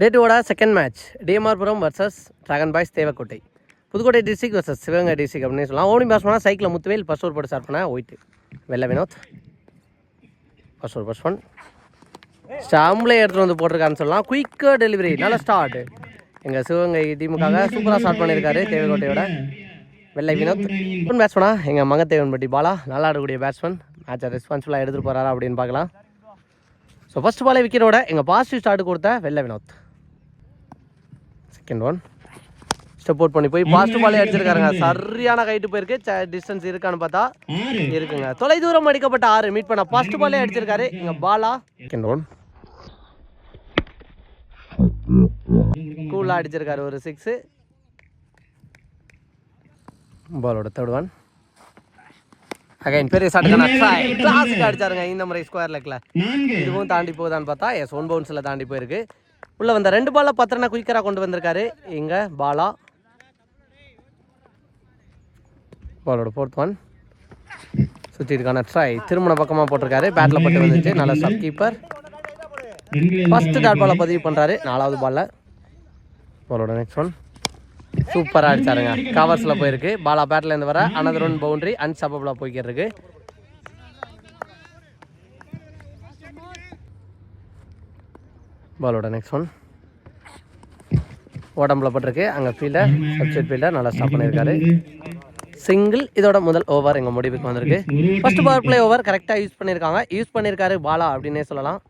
டேட்டோட second match TMR Puram versus Dragon Boys Devakottai. Pudukkottai district versus Sivaganga district அப்படின்னு சொல்லலாம். ஓடி பேட்ஸ் பண்ணால் சைக்கிள் முத்துவேல் ஃபர்ஸ்ட் ஓவர் போட்டு ஸ்டார்ட் பண்ண white Vellai Vinoth. First over first one எடுத்துகிட்டு வந்து போட்டிருக்காருன்னு சொல்லலாம். குயிக்காக டெலிவரி நல்ல ஸ்டார்ட் எங்கள் சிவகங்கை டீமுக்காக சூப்பராக ஸ்டார்ட் பண்ணியிருக்காரு தேவக்கோட்டையோட வெள்ளை வினோத். ஒன் பேட்ஸ்மனா எங்கள் மங்கத்தேவன் பட்டி பாலா. நல்லா ஆடக்கூடிய பேட்ஸ்மேன் மேட்சை ரெஸ்பான்சிபிளாக எடுத்துகிட்டு போகிறாரா அப்படின்னு பார்க்கலாம். ஸோ ஃபர்ஸ்ட் பாலே விக்கெட்டோட எங்கள் பாசிட்டிவ் ஸ்டார்ட் கொடுத்த Vellai Vinoth. Second one step out பண்ணி போய் பாசிட்டிவ் பாலே அடிச்சிருக்காருங்க சரியான கைட்டு போயிருக்கு. டிஸ்டன்ஸ் இருக்கான்னு பார்த்தா இருக்குங்க. தொலை தூரம் அடிக்கப்பட்ட ஆறு. மீட் பண்ண ஃபர்ஸ்ட் பாலே அடிச்சிருக்காரு எங்க பாலா செகண்ட் ஒன் கூலாக அடிச்சிருக்காரு ஒரு சிக்ஸு பாலோட தேர்ட் ஒன் அகைன் பெரிய ஷாட்டுக்கான ட்ரை கிளாஸுக்கு அடிச்சாருங்க இந்த முறை ஸ்கொயர் லெக்கில் இதுவும் தாண்டி போகுதான்னு பார்த்தா எஸ் ஒன் பவுன்ஸில் தாண்டி போயிருக்கு. உள்ளே வந்த ரெண்டு பாலை பத்திரனா குயிக்கராக கொண்டு வந்திருக்காரு. இங்கே பாலா. பாலோட ஃபோர்த் ஒன் சுற்றிருக்கான ட்ரை திருமண பக்கமாக போட்டிருக்காரு. பேட்டில் பட்டு வந்துச்சு. நல்ல சப் கீப்பர் ஃபஸ்ட்டு டாட் பாலை பதிவு பண்ணுறாரு நாலாவது பாலில் பாலோட நெக்ஸ்ட் ஒன் சூப்பராக அடிச்சாருங்க. கவர்ஸில் போயிருக்கு. பாலா பேட்டில் இருந்து வர. அனதர் ஒன் பவுண்ட்ரி அன்சப்பபிளாக போய்க்கிட்டு இருக்கு. பாலோட நெக்ஸ்ட் ஒன் உடம்புல பட்டிருக்கு. அங்கே ஃபீல்டர் சப்சைட் ஃபீல்டர் நல்லா ஸ்டாப் பண்ணியிருக்காரு. சிங்கிள் இதோட முதல் ஓவர் எங்கள் முடிவுக்கு வந்திருக்கு. ஃபர்ஸ்ட் பவர் பிளே ஓவர் கரெக்டாக யூஸ் பண்ணியிருக்காங்க. யூஸ் பண்ணியிருக்காரு பாலா அப்படின்னே சொல்லலாம்.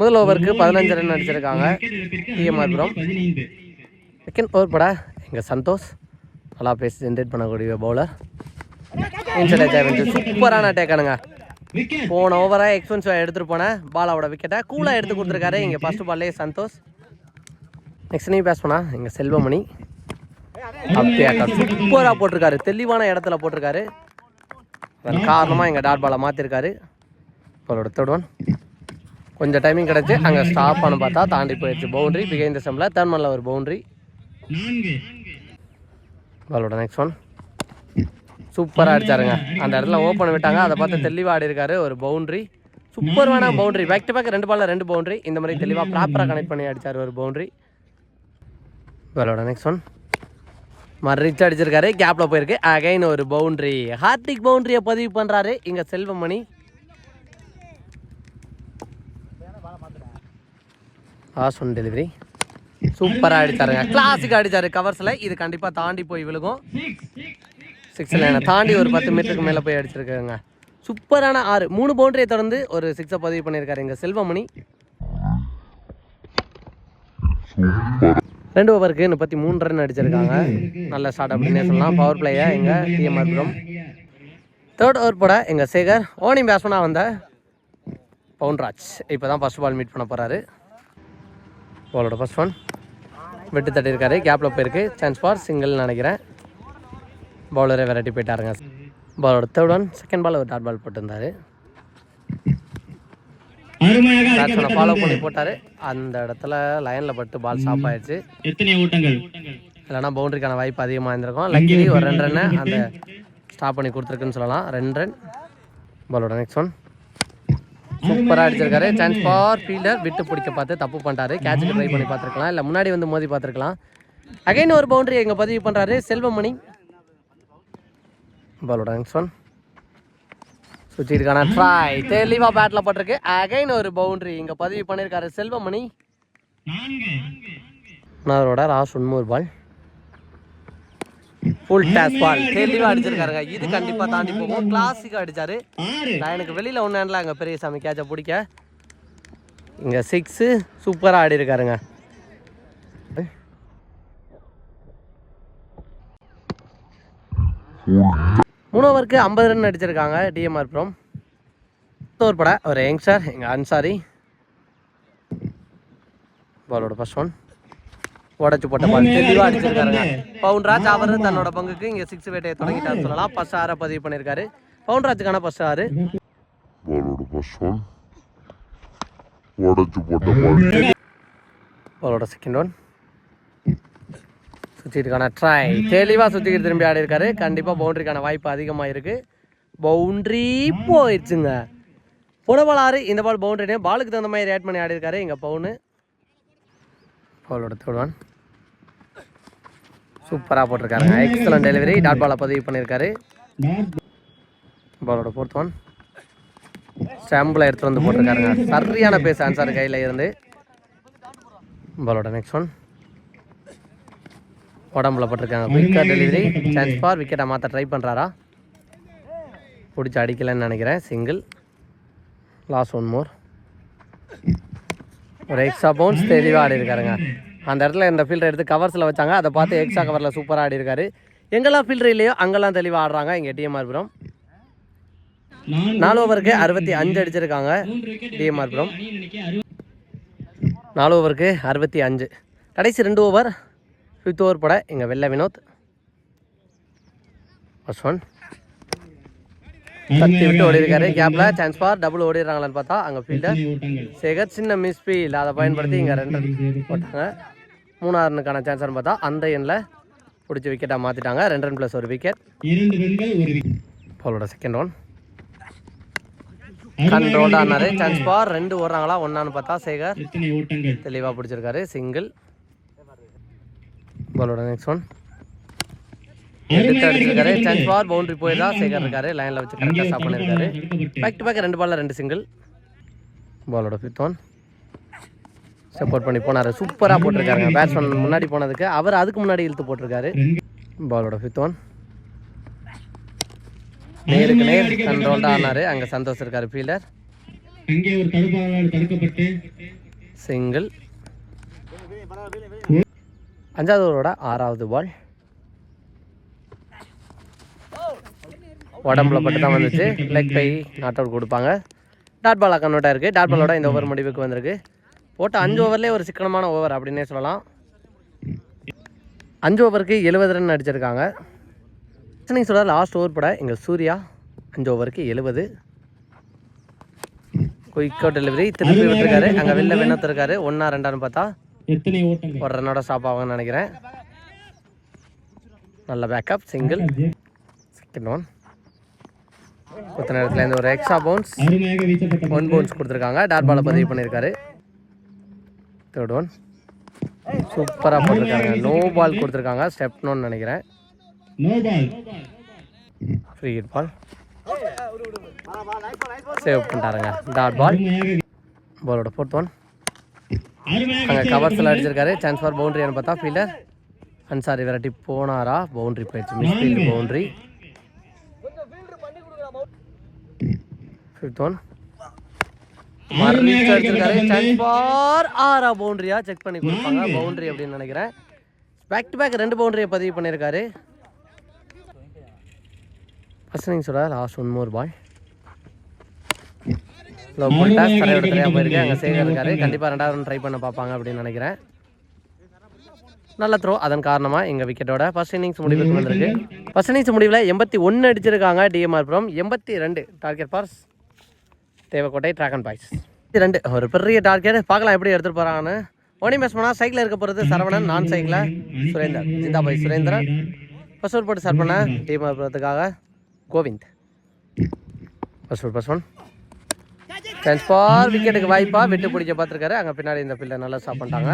முதல் ஓவருக்கு பதினஞ்சு ரன் அடிச்சிருக்காங்க. டிஎம்ஆர்புரம் செகண்ட் ஓவர் பட. எங்கள் சந்தோஷ். நல்லா பேசி ஜென்ரேட் பண்ணக்கூடிய பவுலர் சூப்பரான அட்டாக் ஆனுங்க. போன ஓவரை எக்ஸ்பென்சிவாக எடுத்துகிட்டு போனேன். பாலாவோட விக்கெட்டை கூலாக எடுத்து கொடுத்துருக்காரு. இங்கே ஃபர்ஸ்ட் பால்லே சந்தோஷ். நெக்ஸ்ட் நீ பேஸ் பண்ணா. எங்கள் செல்வமணி. சூப்பராக போட்டிருக்காரு. தெளிவான இடத்துல போட்டிருக்காரு. அதன் காரணமாக எங்கள் டாட் பாலை மாற்றிருக்காரு அவரோட தேர்ட் கொஞ்சம் டைமிங் கிடச்சி அங்கே ஸ்டாப் பண்ண பார்த்தா தாண்டி போயிடுச்சு பவுண்டரி பிகைந்த செம்மில் தேர்மனில் ஒரு பவுண்டரி பாலோட நெக்ஸ்ட் ஒன் சூப்பராக அடிச்சாருங்க. அந்த இடத்துல ஓப்பன் விட்டாங்க. அதை பார்த்து தெளிவாக ஆடி இருக்காரு ஒரு பவுண்டரி வேணாம் பவுண்டரி பேக் டு பேக் ரெண்டு பாலில் ரெண்டு பவுண்டரி இந்த மாதிரி தெளிவாக ப்ராப்பராக கனெக்ட் பண்ணி அடித்தார் ஒரு பவுண்டரி பாலோட நெக்ஸ்ட் ஒன் மறிச்சு அடிச்சிருக்காரு. கேப்பில் போயிருக்கு. அகைன் ஒரு பவுண்டரி ஹார்டிக் பவுண்டரியை பதிவு பண்ணுறாரு இங்கே செல்வமணி. ஆஸ் ஒன் டெலிவரி சூப்பராக அடிச்சாருங்க. கிளாஸுக்கு அடிச்சாரு. கவர்ஸில் இது கண்டிப்பாக தாண்டி போய் விழுகும். சிக்ஸ் லைனை தாண்டி ஒரு பத்து மீட்டருக்கு மேலே போய் அடிச்சிருக்காங்க. சூப்பரான ஆறு. மூணு பவுண்டரியை தொடர்ந்து ஒரு சிக்ஸை பதிவு பண்ணியிருக்காரு எங்கள் செல்வமணி. ரெண்டு ஓவருக்கு முப்பத்தி மூணு ரன் அடிச்சிருக்காங்க. நல்ல ஸ்டார்ட் அப்படின்னே சொல்லலாம். பவர் பிளேயா எங்கள் டிஎம்ஆர் புரம். தேர்ட் ஓவர் போட எங்கள் சேகர் ஓனிங் பேட்ஸ்மனாக வந்த பவுன்ராஜ். இப்போ தான் ஃபர்ஸ்ட் பால் மீட் பண்ண போகிறாரு பாலோட ஃபர்ஸ்ட் ஒன் வெட்டு தட்டியிருக்காரு. கேப்பில் போயிருக்கு. சான்ஸ் ஃபார் சிங்கிள்னு நினைக்கிறேன். பவுலரே வெரைட்டி போயிட்டாருங்க. பாலோட தேர்ட் ஒன் செகண்ட் பால் ஒரு டாட் பால் போட்டிருந்தாரு. பேட்ஸ்மேனை ஃபாலோ பண்ணி போட்டார். அந்த இடத்துல லைனில் பட்டு பால் ஸ்டாப் ஆயிடுச்சு. எத்தனை ஓட்டங்கள்? இல்லைனா பவுண்டரிக்கான வாய்ப்பு அதிகமாக இருந்திருக்கும். லக்கிலி ஒரு ரெண்டு ரன்னு அந்த ஸ்டாப் பண்ணி கொடுத்துருக்குன்னு சொல்லலாம். ரெண்டு ரன் பாலோட நெக்ஸ்ட் ஒன் சூப்பராக அடிச்சிருக்காரு. சான்ஸ் ஃபார் ஃபீல்டர் விட்டு பிடிக்க பார்த்து தப்பு பண்ணிட்டாரு. கேட்சுக்கு ட்ரை பண்ணி பார்த்துருக்கலாம். இல்லை முன்னாடி வந்து மோதி பார்த்துருக்கலாம். அகைன் ஒரு பவுண்டரி எங்கே பதிவு பண்ணுறாரு செல்வமணி. பாலோட நெக்ஸ்ட் ஒன் சுற்றிருக்கான ட்ரை தெளிவாக பேட்டில் பட்டிருக்கு. அகைன் ஒரு பவுண்ட்ரி இங்கே பதிவு பண்ணியிருக்காரு செல்வமணி. அவரோட ராஸ் உண்மூர் பால். ஃபுல் டேஸ் பால் தெளிவாக அடிச்சிருக்காருங்க. இது கண்டிப்பாக தாண்டி போகும். கிளாசிக்காக அடித்தார் நான் எனக்கு வெளியில் ஒன்று ஹேண்டில் அங்கே பெரியசாமி கேட்சை பிடிக்க. இங்கே சிக்ஸு சூப்பராக ஆடி இருக்காருங்க ஓவருக்கு ஐம்பது ரன் அடிச்சிருக்காங்க டிஎம்ஆர் ப்ரோம் ஓவர் பட ஒரு யங்ஸ்டர் எங்கள் அன்சாரி. பாலோட ஃபர்ஸ்ட் ஒன் உடச்சு போட்ட பால் தெளிவாக அடிச்சிருக்காருங்க. பவுன்ராஜ் அவர் தன்னோட பங்குக்கு இங்கே சிக்ஸ் வேட்டையை தொடங்கிட்டாரு சொல்லலாம். ஃபர்ஸ்ட் ஆறை பதிவு பண்ணியிருக்காரு பவுன்ராஜுக்கான ஃபர்ஸ்ட் ஆறு. பாலோட ஃபர்ஸ்ட் ஒன் உடச்சு போட்ட பால் பாலோட செகண்ட் ஒன் சுற்றிட்டுக்கான ட்ரை தெளிவாக சுற்றிக்கிட்டு திரும்பி ஆடி இருக்காரு. கண்டிப்பாக பவுண்டரிக்கான வாய்ப்பு அதிகமாக இருக்குது பவுண்ட்ரி போயிடுச்சுங்க. போன பால் ஆறு இந்த பால் பவுண்டரினே பாலுக்கு தகுந்த மாதிரி ரேட் பண்ணி ஆடி இருக்காரு. எங்கள் பவுனு. பவுலோட தோடுவான் சூப்பராக போட்டிருக்காருங்க. எக்ஸலன்ட் டெலிவரி டாட் பாலை பதிவு பண்ணியிருக்காரு பாலோட ஃபோர்த் ஒன் ஸ்டாம்பில் எடுத்துகிட்டு வந்து போட்டிருக்காருங்க. சரியான பேஸ் ஆன்சர் கையில் இருந்து. பாலோட நெக்ஸ்ட் ஒன் உடம்புல போட்டிருக்காங்க. குயிக்காக டெலிவரி சான்ஸ் ஃபார் விக்கெட்டை மாற்ற ட்ரை பண்ணுறாரா பிடிச்சி அடிக்கலைன்னு நினைக்கிறேன். சிங்கிள் லாஸ்ட் ஒன் மோர் ஒரு எக்ஸ்ட்ரா பவுன்ஸ் தெளிவாக ஆடி இருக்காருங்க அந்த இடத்துல இந்த ஃபீல்டர் எடுத்து கவர்ஸில் வச்சாங்க. அதை பார்த்து எக்ஸ்ட்ரா கவரில் சூப்பராக ஆடி இருக்காரு எங்கெல்லாம் ஃபீல்டர் இல்லையோ அங்கெல்லாம் தெளிவாக ஆடுறாங்க. இங்கே டிஎம்ஆர்புரம் நாலு ஓவருக்கு அறுபத்தி அஞ்சு அடிச்சிருக்காங்க. டிஎம்ஆர்புரம் நாலு ஓவருக்கு அறுபத்தி அஞ்சு. கடைசி ரெண்டு ஓவர் ஃபிஃப்த் ஓவர் போட இங்கே வெள்ள வினோத் ஃபர்ஸ்ட் ஒன் தட்டி விட்டு ஓடி இருக்காரு சான்ஸ் ஃபார் டபுள் ஓடிடுறாங்களான்னு பார்த்தா அங்கே ஃபீல்டர் சேகர் சின்ன மிஸ் ஃபீல் அதை பயன்படுத்தி இங்கே ரெண்டு போட்டாங்க. மூணாவது ரன்னுக்கான சான்ஸ்னு பார்த்தா அந்த எண்ணில் பிடிச்சி விக்கெட்டாக மாற்றிட்டாங்க ரெண்டு ரன் ப்ளஸ் ஒரு விக்கெட் பாலோட செகண்ட் ஒன் கண்ட்ரோல்டாக ஆனாரு. சான்ஸ் ஃபார் ரெண்டு ஓடுறாங்களா ஒன்றான்னு பார்த்தா சேகர் தெளிவாக பிடிச்சிருக்காரு. சிங்கிள் பாலோட நெக்ஸ்ட் ஒன் எடுத்து அடிச்சிருக்காரு. சான்ஸ் ஃபார் பவுண்டரி போய் தான் சேகர் இருக்காரு. லைனில் வச்சு கரெக்டாக ஸ்டாப் பண்ணியிருக்காரு. பேக் டு பேக் ரெண்டு பால்ல ரெண்டு சிங்கிள் பாலோட ஃபிஃப்த் ஒன் சப்போர்ட் பண்ணி போனார். சூப்பராக போட்டிருக்காருங்க. பேட்ஸ்மேன் முன்னாடி போனதுக்கு. அவர் அதுக்கு முன்னாடி இழுத்து போட்டிருக்காரு. பாலோட ஃபிஃப்த் ஒன் நேருக்கு நேர் கண்ட்ரோல்டாக ஆனார். அங்கே சந்தோஷ் இருக்காரு ஃபீல்டர் சிங்கிள் அஞ்சாவது ஓவரோட ஆறாவது பால். உடம்புல பட்டு தான் வந்துச்சு. லெக் பை நாட் அவுட் கொடுப்பாங்க டாட் பால் கன்வெர்ட் இருக்குது டாட் பாலோட இந்த ஓவர் முடிவுக்கு வந்திருக்கு. போட்ட அஞ்சு ஓவர்லேயே ஒரு சிக்கனமான ஓவர் அப்படின்னே சொல்லலாம். அஞ்சு ஓவருக்கு எழுபது ரன் அடிச்சிருக்காங்க. நீங்கள் சொல்கிற லாஸ்ட் ஓவர் பட எங்கள் சூர்யா அஞ்சு ஓவருக்கு எழுபது. குயிக் டெலிவரி திருப்பி விட்டுருக்காரு. அங்கே வெளில விண்ணத்து ஒன்றா ரெண்டான்னு பார்த்தா எத்தனை ஓட்டங்கள்? ஒரு ரன்னோட ஸ்டாப் ஆகும்னு நினைக்கிறேன். நல்ல பேக்கப் சிங்கிள் செகண்ட் ஒன் கொத்த நேரத்தில் இந்த ஒரு எக்ஸ்ட்ரா பவுன்ஸ் ஒன் பவுன்ஸ் கொடுத்துருக்காங்க. டாட் பாலை பதிவு பண்ணியிருக்காரு. தேர்ட் ஒன் சூப்பராக போட்டிருக்காங்க. நோ பால் கொடுத்துருக்காங்க. ஸ்டெப் நோன்னு நினைக்கிறேன். ஃப்ரீ ஹிட் பால் சேவ் பண்ணிட்டாருங்க. டாட் பால் பாலோட ஃபோர்த் ஒன் அங்கே கவர்ஸில் அடிச்சிருக்காரு. சான்ஸ் ஃபார் பவுண்டரியான்னு பார்த்தா ஃபீல்டர் அன்சாரி விரட்டி போனாரா? பவுண்டரி போயிடுச்சு. Misfield boundary fifth one மறுபடியும் அடிச்சிருக்காரு. சான்ஸ் ஃபார் ஆறா பவுண்டரியா செக் பண்ணி கொடுப்பாங்க. பவுண்டரி அப்படின்னு நினைக்கிறேன். பேக் டு பேக் ரெண்டு பவுண்டரியை பதிவு பண்ணியிருக்காரு. First last one more ball low போயிட்டா தரையோட தரையாக போயிருக்கு அங்கே சேகர் இருக்காரு. கண்டிப்பாக ரெண்டாவது ட்ரை பண்ண பார்ப்பாங்க அப்படின்னு நினைக்கிறேன். நல்ல த்ரோ அதன் காரணமாக எங்கள் விக்கெட்டோட ஃபர்ஸ்ட் இன்னிங்ஸ் முடிவுக்கு வந்திருக்கு. ஃபர்ஸ்ட் இன்னிங்ஸ் முடிவில் எண்பத்தி ஒன்று அடிச்சிருக்காங்க டிஎம்ஆர் புரம். எண்பத்தி ரெண்டு target for Devakottai Dragon Boys ரெண்டு. ஒரு பெரிய டார்கெட் பார்க்கலாம் எப்படி எடுத்துகிட்டு போகிறாங்கன்னு ஓனி மேட்ச் பண்ணால் சைக்கிள் இருக்க போகிறது சரவணன் நான் சைக்கிளில் சுரேந்தர் ஜிந்தாபாய் சுரேந்திரன் ஃபர்ஸ்ட் ஓவர் போட்டு ஸ்டார்ட் பண்ண TMR புரத்துக்காக Govind. First over first one chance for விக்கெட்டுக்கு வாய்ப்பா விட்டு பிடிக்க பார்த்துருக்காரு. அங்கே பின்னாடி இந்த பிள்ளை நல்லா ஸ்டாப் பண்ணிட்டாங்க.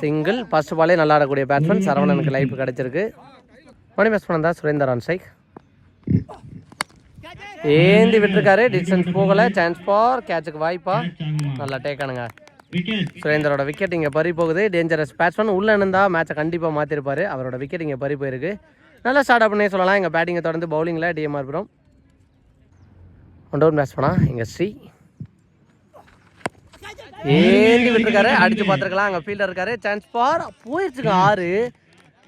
சிங்கிள் ஃபர்ஸ்ட் பாலே நல்லா ஆடக்கூடிய பேட்ஸ்மேன் சரவணனுக்கு லைஃப் கிடச்சிருக்கு. மணி பேட்ஸ்மேன் தான் சுரேந்தர் சைக் ஏந்தி விட்டுருக்காரு. டிஸ்டன்ஸ் போகலை. சான்ஸ் ஃபார் கேட்சுக்கு வாய்ப்பா. நல்லா டேக்கானுங்க விக்கெட் சுரேந்தரோட விக்கெட் இங்கே பறி போகுது. டேஞ்சரஸ் பேட்ஸ்மேன் உள்ளே இருந்தா மேட்சை கண்டிப்பாக மாற்றிருப்பாரு அவரோட விக்கெட் இங்கே பறி போயிருக்கு. நல்லா ஸ்டார்ட் அப்னே பண்ணே சொல்லலாம். எங்கள் பேட்டிங்கை தொடர்ந்து பவுலிங்கில் டிஎம்ஆர் புரம். ஒன் டவுன் பேட்ஸ்மேனா இங்கே ஸ்ரீ ஏந்தி விட்டுருக்காரு. அடிச்சு பார்த்துருக்கலாம். அங்கே ஃபீல்டர் இருக்காரு. சான்ஸ் ஃபார் போயிடுச்சுங்க ஆறு.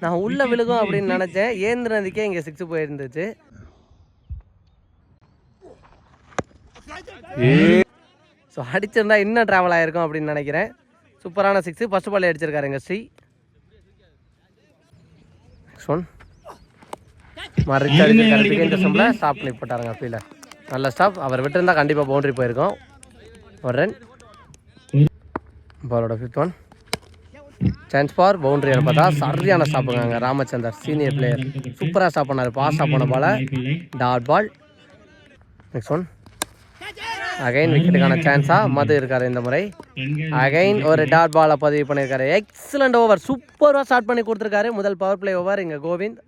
நான் உள்ள விழுகும் அப்படின்னு நினச்சேன். ஏந்திரதுக்கே இங்கே சிக்ஸ் போயிருந்துச்சு. ஸோ அடிச்சிருந்தா இன்னும் ட்ராவல் ஆயிருக்கும் அப்படின்னு நினைக்கிறேன். சூப்பரான சிக்ஸ் ஃபர்ஸ்ட் பால் அடிச்சிருக்காரு எங்கள் ஸ்ரீ. நெக்ஸ்ட் ஒன் மறுச்சு அடிச்சிருக்காரு. பிகேன் டெஸ்டம்பில் ஸ்டாப் பண்ணி போட்டாருங்க ஃபீல்டர் நல்ல ஸ்டாப் அவர் விட்டுருந்தா கண்டிப்பாக பவுண்டரி போயிருக்கும். ஒரு ரன் பாலோட fifth one chance for boundary பார்த்தா சரியான ஸ்டாப்புங்க ராமச்சந்தர் சீனியர் பிளேயர் சூப்பராக ஸ்டாப் பண்ணார். பாஸ் ஸ்டாப் பண்ண பால. Dot ball next one again விக்கெட்டுக்கான சான்ஸா மது இருக்கார் இந்த முறை. அகைன் ஒரு டாட் பாலை பதிவு பண்ணியிருக்காரு எக்ஸலண்ட் ஓவர் சூப்பராக ஸ்டார்ட் பண்ணி கொடுத்துருக்காரு. முதல் பவர் பிளே ஓவர் இங்கே கோவிந்த்.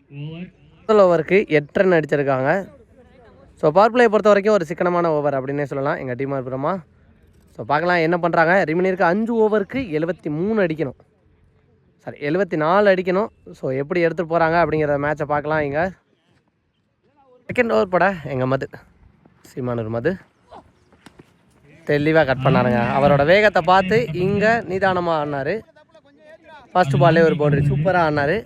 முதல் ஓவருக்கு எட்டு ரன் அடிச்சிருக்காங்க. ஸோ பவர் பிளே பொறுத்த வரைக்கும் ஒரு சிக்கனமான ஓவர் அப்படின்னே சொல்லலாம். எங்கள் டீமாக இருக்கிறோமா ஸோ பார்க்கலாம் என்ன பண்ணுறாங்க ரிமினியருக்கு அஞ்சு ஓவருக்கு எழுபத்தி மூணு அடிக்கணும். சாரி எழுபத்தி நாலு அடிக்கணும். ஸோ எப்படி எடுத்துகிட்டு போகிறாங்க அப்படிங்கிற மேட்சை பார்க்கலாம் இங்கே. செகண்ட் ஓவர் பட எங்கள் மது. சீமானூர் மது. தெளிவாக கட் பண்ணாருங்க. அவரோட வேகத்தை பார்த்து இங்கே நிதானமாக ஆடினார். ஃபர்ஸ்ட் பால்லே ஒரு பவுண்டரி சூப்பராக ஆடினார்.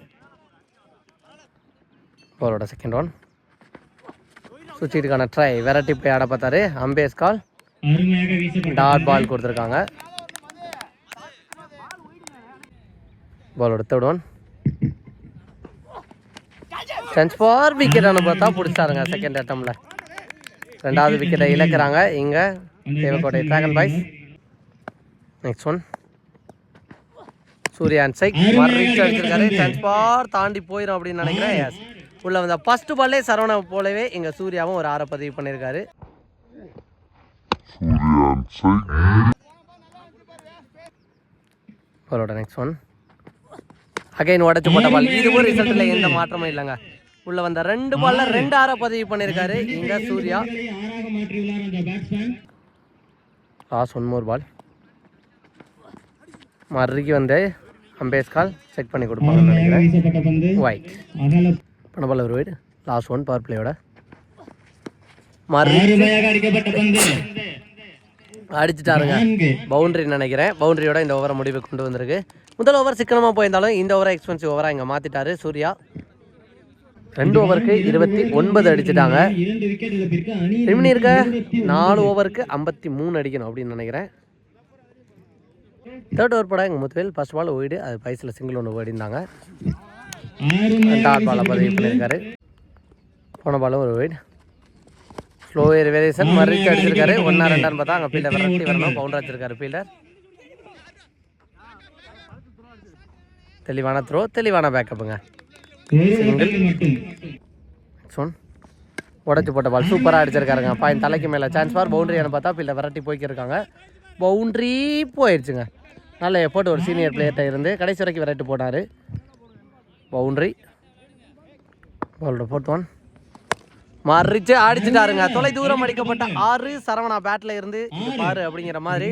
அவரோட செகண்ட் ஒன் சுவிட்சுக்கான ட்ரை வெரைட்டி போய் ஆட பார்த்தாரு. அம்பேஸ் கால் டாட் பால் கொடுத்துருக்காங்க. பாலோட third one chance for wicket பார்த்தா பிடிச்சாருங்க செகண்ட் அட்டம்ல ரெண்டாவது விக்கெட்டை இழக்கிறாங்க. இங்கே Devakottai dragon boys next one Surya and சைக் மறுச்சு அடிச்சிருக்காரு சான்ஸ் ஃபார் தாண்டி போயிடும் அப்படின்னு நினைக்கிறேன். உள்ள வந்த ஃபர்ஸ்ட் பால்லே சரவணா போலவே எங்கள் சூர்யாவும் ஒரு ஆறை பதிவு பண்ணியிருக்காரு. Surian Singh. Next one again உடச்சு போட்ட பால் இதுவும் ரிசல்ட்ல எந்த மாற்றமும் இல்லைங்க. உள்ள வந்த ரெண்டு பால்ல ரெண்டு ஆற பதிவு பண்ணியிருக்காரு இங்க Surya. Last one more ball மறுக்கி வந்து அம்பேஸ் கால் செக் பண்ணி கொடுப்பாங்கன்னு நினைக்கிறேன். ஒயிட் பணபால் ஒரு வீடு லாஸ்ட் ஒன் பவர் பிளேயோட மறு அடிக்கப்பட்ட பந்து. அடிச்சிட்டாருங்க. பவுண்டரி நினைக்கிறேன். பவுண்டரியோட இந்த ஓவரை முடிவு கொண்டு வந்திருக்கு. முதல் ஓவர் சிக்கனமாக போயிருந்தாலும் இந்த ஓவரை எக்ஸ்பென்சிவ் ஓவராக இங்கே மாற்றிட்டாரு சூர்யா. ரெண்டு ஓவருக்கு இருபத்தி ஒன்பது அடிச்சிட்டாங்க. ரிமினி இருக்க? நாலு ஓவருக்கு ஐம்பத்தி மூணு அடிக்கணும் அப்படின்னு நினைக்கிறேன். தேர்ட் ஓவர் போட எங்கள் முத்துவேல்? ஃபர்ஸ்ட் பால் ஓயிடு அது பைஸில் சிங்கிள் ஒன்று ஓடிந்தாங்க டாட் பாலை பதிவு பண்ணியிருக்காரு. போன பாலும் ஒரு ஒயிட் ஸ்லோ ஏர் வேரியேஷன் மறுச்சு அடிச்சிருக்காரு. ஒன்றா ரெண்டான்னு பார்த்தா அங்கே ஃபீல்டர் விரட்டி வரணும். பவுண்டர் வச்சிருக்காரு ஃபீல்டர் தெளிவான த்ரோ தெளிவான பேக்கப்புங்க சொன் உடச்சி போட்ட பால் சூப்பராக அடிச்சிருக்காருங்க. பாயின் தலைக்கு மேலே சான்ஸ் ஃபார் பவுண்டரியான பார்த்தா ஃபீல்டர் விரட்டி போய்க்கிருக்காங்க. பவுண்டரி போயிடுச்சுங்க நல்ல எஃபோர்ட் ஒரு சீனியர் பிளேயர்கிட்ட இருந்து கடைசி வரைக்கும் விரட்டி போனார் பவுண்டரி பாலோட ஃபோர்த் ஒன் மறிச்சு அடிச்சுட்டாருங்க தொலை தூரம் அடிக்கப்பட்ட ஆறு சரவணா பேட்ல இருந்து பாரு அப்படிங்கிற மாதிரி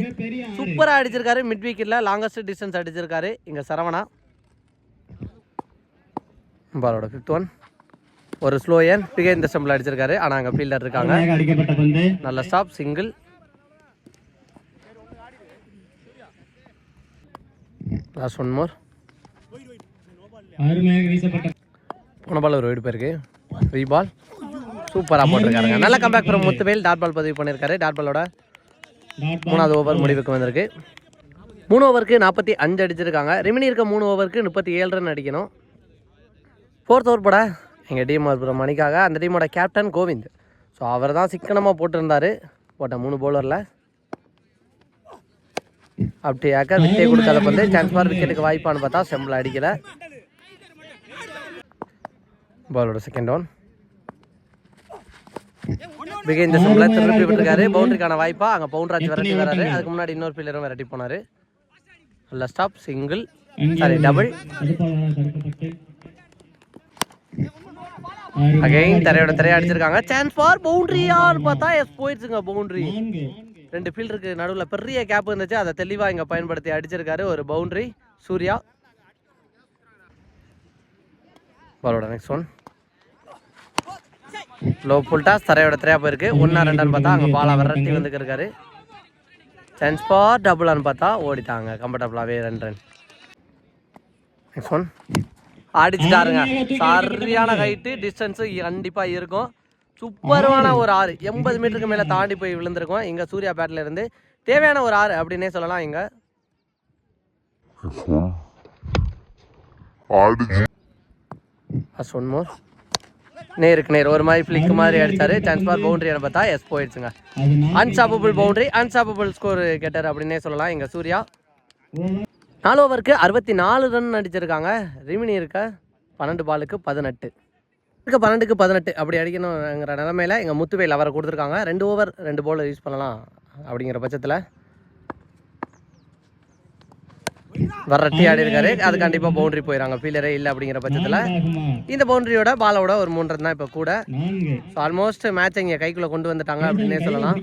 சூப்பராக அடிச்சிருக்காரு. மிட் வீக்கில் லாங்கஸ்ட் டிஸ்டன்ஸ் அடிச்சிருக்காரு. இங்கே சரவணா. பாலோட ஃபிஃப்த் ஒன் ஒரு ஸ்லோ ஏன் பிகை இந்த ஸ்டம்பில் அடிச்சிருக்காரு. ஆனால் அங்கே ஃபீல்டர் இருக்காங்க. நல்ல stop single last one more போன பால் ஒரு வீடு போயிருக்கு. ரீ பால் சூப்பராக போட்டிருக்காருங்க. நல்ல comeback from Muthuvel. Dot ball பதிவு பண்ணியிருக்காரு. டாட் பாலோட மூணாவது ஓவர் முடிவுக்கு வந்திருக்கு. மூணு ஓவருக்கு நாற்பத்தி அஞ்சு அடிச்சிருக்காங்க. ரிமினி இருக்க மூணு ஓவருக்கு முப்பத்தி ஏழு ரன் அடிக்கணும். ஃபோர்த் ஓவர் போட எங்கள் டீம் அப்புறம் மணிக்காக அந்த டீமோட கேப்டன் கோவிந்த். ஸோ அவர் தான் சிக்கனமாக போட்டிருந்தாரு. போட்ட மூணு பவுலரில் அப்படியாக்க விட்டே கொடுக்காத வந்து சான்ஸ் ஃபார் விக்கெட்டுக்கு வாய்ப்பான்னு பார்த்தா செம்பிள் அடிக்கல. பாலோட செகண்ட் ஒன் பிகை இந்த செம்பில் திருப்பி விட்டுருக்காரு. பவுண்டரிக்கான வாய்ப்பா அங்கே பவுண்டராஜ் விரட்டி வராரு. அதுக்கு முன்னாடி இன்னொரு பில்லரும் விரட்டி போனார். நல்ல stop single sorry double again தரையோட தரையை அடிச்சிருக்காங்க. சான்ஸ் ஃபார் பவுண்டரியான்னு பார்த்தா? எஸ் போயிடுச்சுங்க பவுண்டரி ரெண்டு ஃபீல்டருக்கு நடுவில் பெரிய கேப் இருந்துச்சு அதை தெளிவாக இங்கே பயன்படுத்தி அடிச்சிருக்காரு ஒரு பவுண்டரி சூர்யா. பாலோட next one low full toss தரையோட தரையா போயிருக்கு. ஒன்றா ரெண்டான்னு பார்த்தா அங்கே பாலா விரட்டி வந்துக்கு இருக்காரு சான்ஸ் ஃபார் டபுளான்னு பார்த்தா ஓடிட்டாங்க. கம்ஃபர்டபுளாகவே ரெண்டு ரன் நெக்ஸ்ட் ஒன் அடிச்சுட்டாருங்க சரியான ஹைட்டு டிஸ்டன்ஸு கண்டிப்பாக இருக்கும். சூப்பரான ஒரு ஆறு. எண்பது மீட்டருக்கு மேலே தாண்டி போய் விழுந்திருக்கும். இங்கே சூர்யா பேட்டில் இருந்து தேவையான ஒரு ஆறு அப்படின்னே சொல்லலாம் இங்கே. ஃபர்ஸ்ட் ஒன் மோர் நேருக்கு நேர். ஒரு மாதிரி ஃபிளிக் மாதிரி அடிச்சாரு. சான்ஸ் ஃபார் பவுண்டரி பார்த்தா எஸ் போயிடுச்சுங்க. Unstoppable boundary unstoppable score getter அப்படின்னே சொல்லலாம். இங்கே சூர்யா. நாலு ஓவருக்கு அறுபத்தி நாலு ரன் அடிச்சிருக்காங்க. ரிமினி இருக்க பன்னெண்டு பாலுக்கு பதினெட்டு. இருக்க பன்னெண்டுக்கு பதினெட்டு. அப்படி அடிக்கணுங்கிற நிலமையில எங்கள் முத்துவேல் அவரை கொடுத்துருக்காங்க. ரெண்டு ஓவர் ரெண்டு பவுலர் யூஸ் பண்ணலாம் அப்படிங்கிற பட்சத்தில் வரட்டி ஆடி இருக்காரு அது கண்டிப்பாக பவுண்டரி போயிடறாங்க ஃபீலரே இல்லை அப்படிங்கிற பட்சத்தில். இந்த பவுண்டரியோட பாலோட ஒரு மூன்று தான் இப்போ கூட. ஸோ ஆல்மோஸ்ட் மேட்ச் இங்கே கைக்குள்ளே கொண்டு வந்துட்டாங்க அப்படின்னே சொல்லலாம்.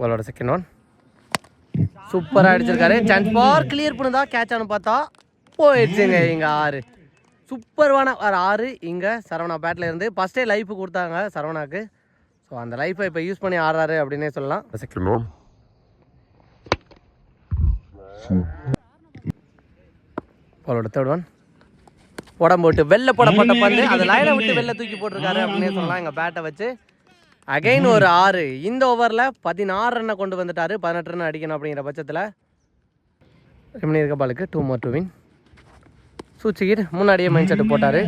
பாலோட செகண்ட் ஒன் சூப்பராக அடிச்சிருக்காரு. சான்ஸ் பார் கிளியர் பண்ணுதா கேட்ச் ஆனு பார்த்தா போயிடுச்சுங்க இங்கே ஆறு. சூப்பர்வான ஒரு ஆறு இங்கே சரவணா பேட்டில் இருந்து ஃபஸ்ட்டே லைஃப் கொடுத்தாங்க சரவணாக்கு. ஸோ அந்த லைஃப்பை இப்போ யூஸ் பண்ணி ஆடுறாரு அப்படின்னே சொல்லலாம். Second one. பாலோட தேர்ட் ஒன் உடம்பு விட்டு வெளில போடப்பட்ட பந்து. அந்த லைனை விட்டு வெளில தூக்கி போட்டிருக்காரு அப்படின்னே சொல்லலாம். எங்கள் பேட்டை வச்சு. அகைன் ஒரு ஆறு. இந்த ஓவரில் பதினாறு ரன்னை கொண்டு வந்துட்டாரு. பதினெட்டு ரன் அடிக்கணும் அப்படிங்கிற பட்சத்தில் ரெமனி இருக்க பாலுக்கு டூ மோர் டூ வின் சூச்சிக்கிட் முன்னாடியே மைண்ட் செட்டு போட்டார்.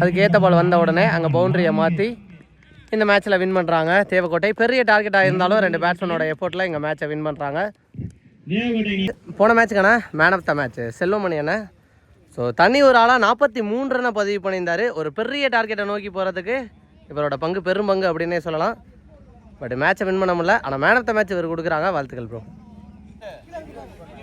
அதுக்கு ஏற்ற பால் வந்த உடனே அங்கே பவுண்டரியை மாற்றி இந்த மேட்ச்சில் வின் பண்ணுறாங்க தேவக்கோட்டை பெரிய டார்கெட்டாக இருந்தாலும் ரெண்டு பேட்ஸ்மேனோட எஃபோர்ட்டில் எங்கள் மேட்சை வின் பண்ணுறாங்க போன மேட்ச்சுக்கான man of the match Selvamani Anna. So தண்ணி ஒரு ஆளாக நாற்பத்தி மூன்று ரனை பதிவு பண்ணியிருந்தார். ஒரு பெரிய டார்கெட்டை நோக்கி போகிறதுக்கு இவரோட பங்கு பெரும் பங்கு அப்படின்னே சொல்லலாம். பட் மேட்சை வின் பண்ண முடியல. ஆனால் மேன் ஆஃப் த மேட்ச் இவர் கொடுக்குறாங்க. வாழ்த்துக்கள் ப்ரோ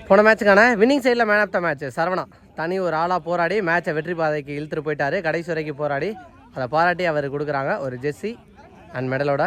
போன மேட்ச்சுக்கான வின்னிங் சைடில் man of the match Saravana தனி ஒரு ஆளாக போராடி மேட்சை வெற்றி பாதைக்கு இழுத்துட்டு போயிட்டாரு. கடைசி வரைக்கும் போராடி அதை பாராட்டி அவர் கொடுக்குறாங்க. ஒரு ஜெர்சி அண்ட் மெடலோட